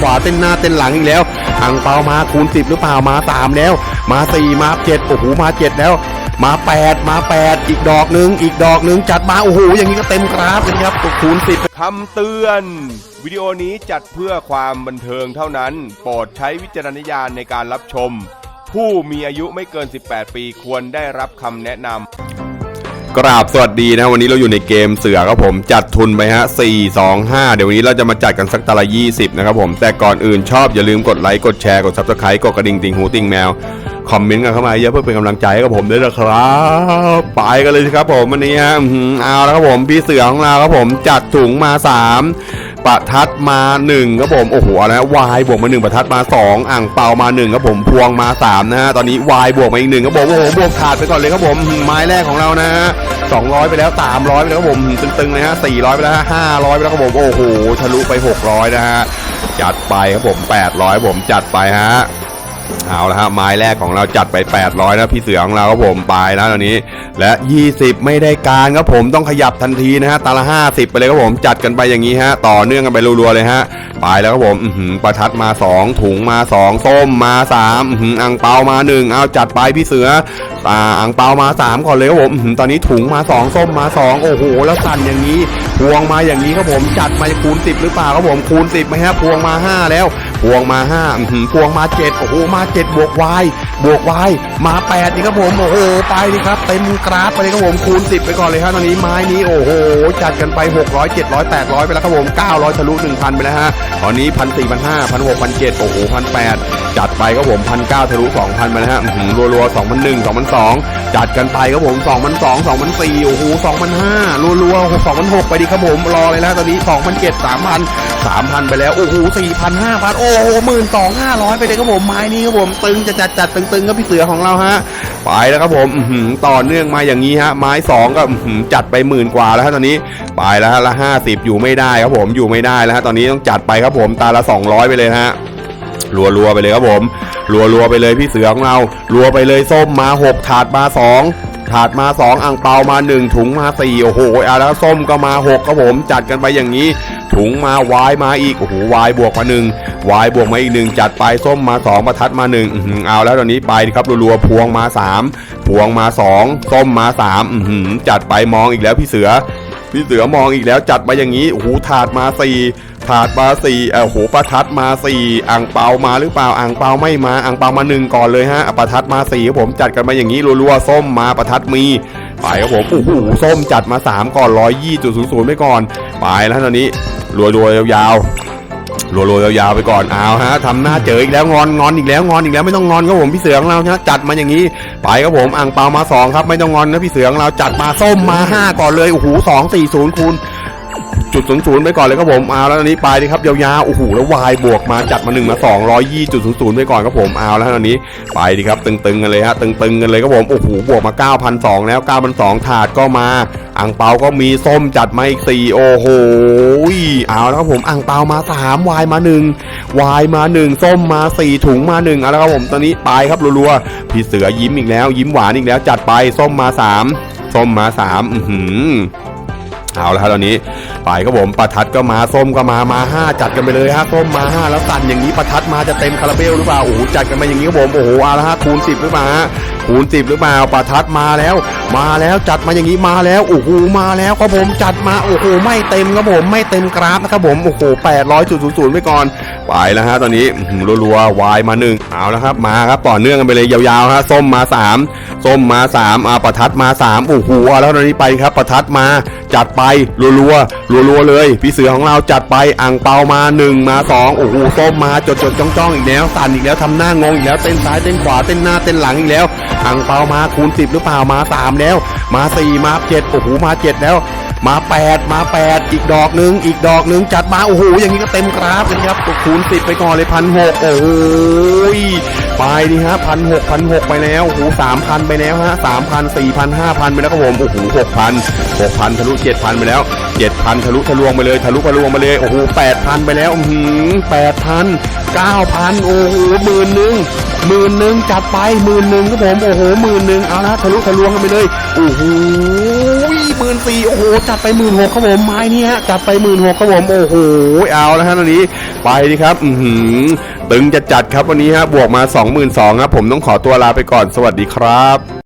ขวาเต้นหน้าเต้นหลังอีกแล้วอังเปามาคูณสิบหรือเปล่ามาสามแล้ว มาสี่มาเจ็ดโอ้โหมาเจ็ดแล้ว มาแปดมาแปดอีกดอกหนึ่งอีกดอกหนึ่งจัดมาโอ้โหอย่างนี้ก็เต็มกราฟเลยครับคูณสิบคำเตือน วิดีโอนี้จัดเพื่อความบันเทิงเท่านั้น โปรดใช้วิจารณญาณในการรับชม ผู้มีอายุไม่เกิน 18 ปีควรได้รับคำแนะนำ กราบสวัสดีนะวันนี้เราอยู่ในเกมเสือครับผมจัดทุนไปฮะ 4 2 5 เดี๋ยววันนี้เราจะมาจัดกันสักตะละ20 นะครับผมแต่ก่อนอื่นชอบอย่าลืมกดไลค์กดแชร์กด Subscribe กดกระดิ่งติ่งหูติ่งแมว คอมเมนต์กันเข้ามาเยอะเพื่อเป็นกำลังใจให้กับผมด้วยนะครับ ไปกันเลยครับผมวันนี้ฮะเอาแล้วครับผมพี่เสือของเราครับผมจัดถุงมา 3 ประทัดมา1ครับผมโอ้โหอะไรนะวายบวกมา1ประทัดมา 2 อ่างเปามา1ครับผมพวงมา3นะฮะตอนนี้วายบวกมาอีกหนึ่งครับผมโอ้โหบวกขาดไปก่อนเลยครับผมอื้อหือไม้แรกของเรานะฮะ200 ไปแล้ว 300 ไปแล้วครับผมตึงๆเลยฮะ400 ไปแล้วฮะ500 ไปแล้วครับผมโอ้โหทะลุไป 600 นะฮะจัดไปครับผม 800ผมจัดไปฮะ เอาละฮะไม้แรกของเราจัดไป 800 นะพี่เสือของเราครับผมไปแล้วตอนนี้ และ 20 ไม่ได้การครับผมต้องขยับทันทีนะฮะตาละ 50 ไปเลยครับผมจัดกันไปอย่างนี้ฮะ ต่อเนื่องกันไปรัวๆเลยฮะไปแล้วครับผมหือประทัดมา 2 ถุงมา 2 ส้มมา3อื้อหืออังเปามา 1 เอาจัดไปพี่เสืออ่าอังเปามา 3 ก่อนเลยครับผมหือตอนนี้ถุงมา 2 ส้มมา 2 โอ้โห แล้วสั่นอย่างนี้พวงมาอย่างนี้ครับผมจัดมาคูณ 10 หรือเปล่าครับผมคูณ 10ไหมฮะพวงมา 5 แล้ว พวงมาห้าหือพวงมาเจ็ดโอ้โหมาเจ็ดบวกวาย บวกวายมา8นี่ครับผมโอ้โหไปนี่ครับเต็มกราฟไปเลยครับผมคูณ 10 ไปก่อนเลยครับตอนนี้ไม้นี้โอ้โหจัดกันไป 600 700 800 ไปแล้วครับผม 900 ทะลุ 1,000 ไปแล้วฮะตอนนี้1 4 0 0 5 1 6 0 0 7โอ้โห1,800จัดไปครับผม1,900ทะลุ2,000ไปแล้วฮะอื้อหือรัวๆ2,001 2,002จัดกันไปครับผม2,002 2,004โอ้โห2,005รัวๆ2,006ไปดิครับผมรอเลยแล้วตอนนี้2,007 3,000 3,000ไปแล้วโอ้โห4,000 5,000โอ้โห12,500ไปเลยครับผมไม้นี้ครับผมตึงจะจัดจัดตึงๆครับพี่เสือของเราฮะไปแล้วครับผมต่อเนื่องมาอย่างนี้ฮะไม้สองก็จัดไปหมื่นกว่าแล้วฮะตอนนี้ไปแล้วฮะละ50อยู่ไม่ได้ครับผมอยู่ไม่ได้แล้วฮะตอนนี้ต้องจัดไปครับผมตาละ 200 ไปเลยฮะรัวๆไปเลยครับผมรัวๆไปเลยพี่เสือของเรารัวไปเลยส้มมา 6 ถาดมา2 ถาดมา 2อ่างเปามา 1 ถุงมา 4 โอ้โหเอาแล้วส้มก็มา 6ครับผมจัดกันไปอย่างนี้ ถุงมาวายมาอีก โอ้โหวายบวกมา1วายบวกมาอีก 1 จัดไปส้มมา 2 ประทัดมา 1 เอาแล้วตอนนี้ไปครับรัวๆพวงมา 3 พวงมา 2 ส้มมา3อืจัดไปมองอีกแล้วพี่เสือ พี่เสือมองอีกแล้วจัดมาอย่างนี้โอ้โหถาดมาสี่ถาดมาสี่เออโหประทัดมาสี่อ่างเปามาหรือเปล่าอ่างเปาไม่มาอ่างเปามาหนึ่งก่อนเลยฮะประทัดมาสี่ครับผมจัดกันมาอย่างนี้รัวๆส้มมาประทัดมีไปครับผมโอ้โหส้มจัดมาสามก่อนร้อยยี่จุดศูนย์ศูนย์ไปก่อน ไปแล้วตอนนี้รัวๆยาวๆ รัวๆยาวๆไปก่อนเอาฮะทำหน้าเจออีกแล้วงอนงอนอีกแล้วงอนอีกแล้วไม่ต้องงอนครับผมพี่เสือของเรานะจัดมาอย่างนี้ไปครับผมอ่างเปามาสองครับไม่ต้องงอนนะพี่เสือของเราจัดมาส้มมาห้าก่อนเลยโอ้โหสองสี่ศูนย์คูณ จุดศูนย์ศูนย์ไปก่อนเลยครับผมเอาแล้วตอนนี้ไปดีครับยาวๆโอ้โหแล้ววายบวกมาจัดมาหนึ่งมาสองร้อยยี่จุดศูนย์ศูนย์ไปก่อนครับผมเอาแล้วตอนนี้ไปดีครับตึงๆกันเลยฮะตึงๆกันเลยครับผมโอ้โหบวกมาเก้าพันสองแล้วเก้าพันสองถาดก็มาอ่างเปาก็มีส้มจัดมาอีกสี่โอ้โหเอาแล้วครับผมอ่างเปามาสามวายมาหนึ่งวายมาหนึ่งส้มมาสี่ถุงมาหนึ่งเอาและครับผมตอนนี้ไปครับรัวๆพี่เสือยิ้มอีกแล้ว ยิ้มหวานอีกแล้วจัดไปส้มมาสามส้มมาสามอือหือ เอาละครับตอนนี้ไปครับผมประทัดก็มาส้มก็มามาห้าจัดกันไปเลยฮะส้มมาห้าแล้วสั่นอย่างนี้ประทัดมาจะเต็มคาราเบลหรือเปล่าโอ้โหจัดกันมาอย่างนี้ครับผมโอ้โหเอาละฮะคูณสิบหรือเปล่าคูณสิบหรือเปล่าประทัดมาแล้ว มาแล้วจัดมาอย่างนี้มาแล้วโอ้โหมาแล้วครับผมจัดมาโอ้โหไม่เต็มครับผมไม่เต็มกราฟนะครับผมโอ้โหแปดร้อยจุดศูนย์ศูนย์ไปก่อนไปแล้วฮะตอนนี้หือรัวๆวายมาหนึ่งเอาแล้วครับมาครับต่อเนื่องกันไปเลยยาวๆฮะส้มมาสามส้มมาสามอ่าประทัดมาสามโอ้โหอาแล้วตอนนี้ไปครับประทัดมาจัดไปรัวๆรัวๆเลย พี่เสือของเราจัดไปอ่างเปามาหนึ่งมาสองโอ้โหส้มมาจดจดจ้องจ้องอีกแล้วสั่นอีกแล้วทำหน้างงอีกแล้วเต้นซ้ายเต้นขวาเต้นหน้าเต้นหลังอีกแล้วอ่างเปามาคูณสิบหรือเปล่ามาสามแล้ว มาสี่มาเจ็ดโอ้โหมาเจ็ดแล้ว มาแปดมาแปดอีกดอกหนึ่งอีกดอกหนึ่งจัดมาโอ้โหอย่างนี้ก็เต็มกราฟเลยครับคูณสิบไปก่อนเลยพันหกโอ้โหไปดิฮะพันหกพันหกไปแล้วโอ้โหสามพันไปแล้วฮะสามพันสี่พันห้าพันไปแล้วครับผมโอ้โหหกพันหกพันทะลุเจ็ดพันไปแล้วเจ็ดพันทะลุทะลวงไปเลยทะลุทะลวงไปเลยโอ้โหแปดพันไปแล้วอืมแปดพันเก้าพันโอ้โหหมื่นหนึ่ง หมื่นหนึ่งจัดไปหมื่นหนึ่งครับผมโอ้โหหมื่นหนึ่งเอาละทะลุทะลวงกันไปเลยโอ้โหหมื่นสี่โอ้โหจัดไปหมื่นหกครับผมไม้นี่ฮะจัดไปหมื่นหกครับผมโอ้โหเอาแล้วฮะตอนนี้ไปดีครับอือหือตึงจะจัดครับวันนี้ฮะบวกมา 22,000ครับผมต้องขอตัวลาไปก่อนสวัสดีครับ